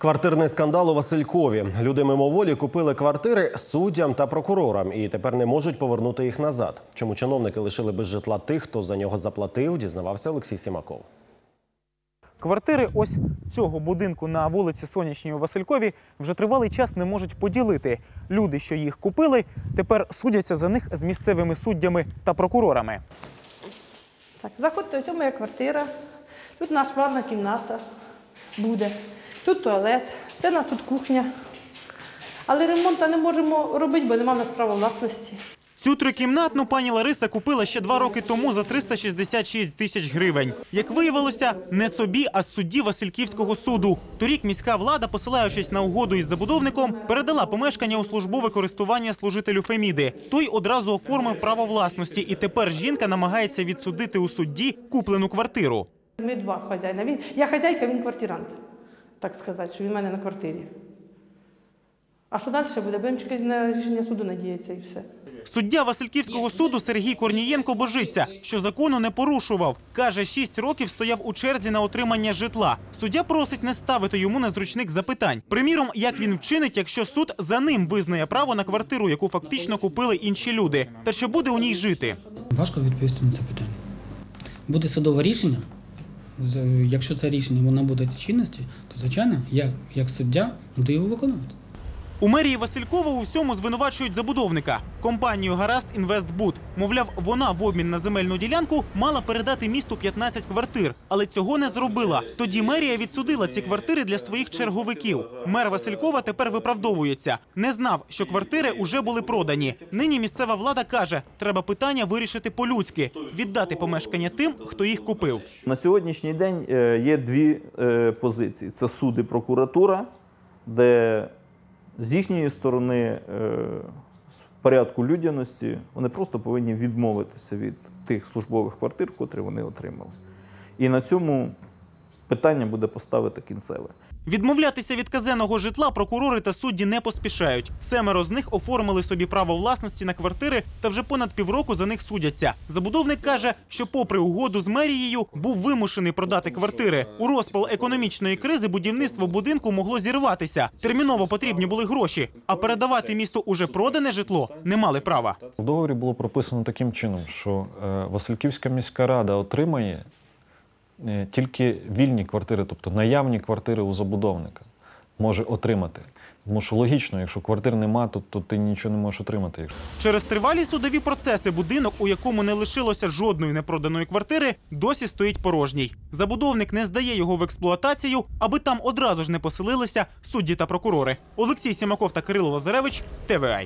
Квартирний скандал у Василькові. Люди мимоволі купили квартири суддям та прокурорам і тепер не можуть повернути їх назад. Чому чиновники лишили без житла тих, хто за нього заплатив, дізнавався Олексій Сімаков. Квартири ось цього будинку на вулиці Сонячній у Василькові вже тривалий час не можуть поділити. Люди, що їх купили, тепер судяться за них з місцевими суддями та прокурорами. Так, заходьте, ось моя квартира. Тут наша ванна кімната буде. Тут туалет, це у нас тут кухня. Але ремонту не можемо робити, бо немає в нас права власності. Цю трикімнатну пані Лариса купила ще два роки тому за 366 тисяч гривень. Як виявилося, не собі, а судді Васильківського суду. Торік міська влада, посилаючись на угоду із забудовником, передала помешкання у службове користування служителю Феміди. Той одразу оформив право власності, і тепер жінка намагається відсудити у судді куплену квартиру. Ми два хазяїна. Він, я хазяйка, він квартирант. Так сказати, що він в мене на квартирі. А що далі буде? Будемо чекати на рішення суду, надіятися, і все. Суддя Васильківського суду Сергій Корнієнко божиться, що закону не порушував. Каже, шість років стояв у черзі на отримання житла. Суддя просить не ставити йому на зручник запитань. Приміром, як він вчинить, якщо суд за ним визнає право на квартиру, яку фактично купили інші люди, та чи буде у ній жити. Важко відповісти на це питання. Буде судове рішення. Якщо це рішення воно буде чинності, то звичайно, я як суддя буду його виконувати. У мерії Василькова у всьому звинувачують забудовника компанію Гаразд Інвестбуд. Мовляв, вона в обмін на земельну ділянку мала передати місту 15 квартир, але цього не зробила. Тоді мерія відсудила ці квартири для своїх черговиків. Мер Василькова тепер виправдовується. Не знав, що квартири уже були продані. Нині місцева влада каже, треба питання вирішити по-людськи, віддати помешкання тим, хто їх купив. На сьогоднішній день е, є дві е, позиції: це суд і прокуратура, де з їхньої сторони з в порядку людяності вони просто повинні відмовитися від тих службових квартир, котрі вони отримали. І на цьому питання буде поставити кінцеве. Відмовлятися від казенного житла прокурори та судді не поспішають. Семеро з них оформили собі право власності на квартири та вже понад півроку за них судяться. Забудовник каже, що, попри угоду з мерією, був вимушений продати квартири. У розпал економічної кризи будівництво будинку могло зірватися. Терміново потрібні були гроші, а передавати місту уже продане житло не мали права. В договорі було прописано таким чином, що е, Васильківська міська рада отримає тільки вільні квартири, тобто наявні квартири у забудовника може отримати. Тому що логічно, якщо квартир нема, то, то ти нічого не можеш отримати. Через тривалі судові процеси будинок, у якому не лишилося жодної непроданої квартири, досі стоїть порожній. Забудовник не здає його в експлуатацію, аби там одразу ж не поселилися судді та прокурори. Олексій Сімаков та Кирило Лазаревич, ТВА.